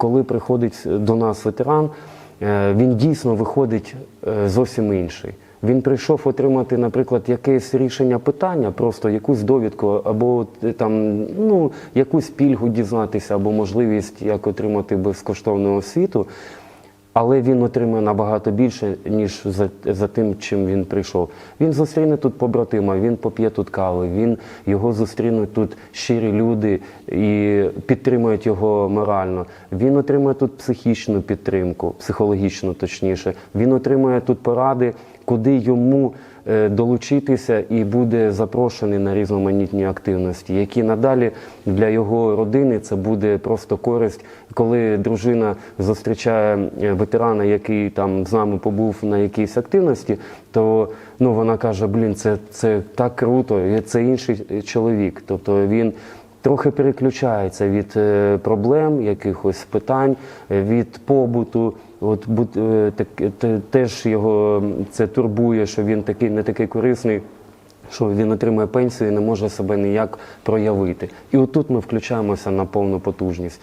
коли приходить до нас ветеран, е, він дійсно виходить е, зовсім інший. Він прийшов отримати, наприклад, якесь рішення питання, просто якусь довідку, або е, там ну якусь пільгу дізнатися, або можливість як отримати безкоштовну освіту. Але він отримує набагато більше, ніж за, за тим, чим він прийшов. Він зустріне тут побратима, він поп'є тут кави, він його зустрінуть тут щирі люди і підтримують його морально. Він отримує тут психічну підтримку, психологічну точніше. Він отримує тут поради, куди йому е, долучитися і буде запрошений на різноманітні активності, які надалі для його родини це буде просто користь, коли дружина зустрічає е, ветерана, який там з нами побув на якійсь активності, то ну вона каже: Блін, це, це так круто, це інший чоловік. Тобто він. Трохи переключається від е, проблем, якихось питань, е, від побуту. От е, так, те- теж його це турбує, що він такий не такий корисний, що він отримує пенсію і не може себе ніяк проявити. І отут ми включаємося на повну потужність.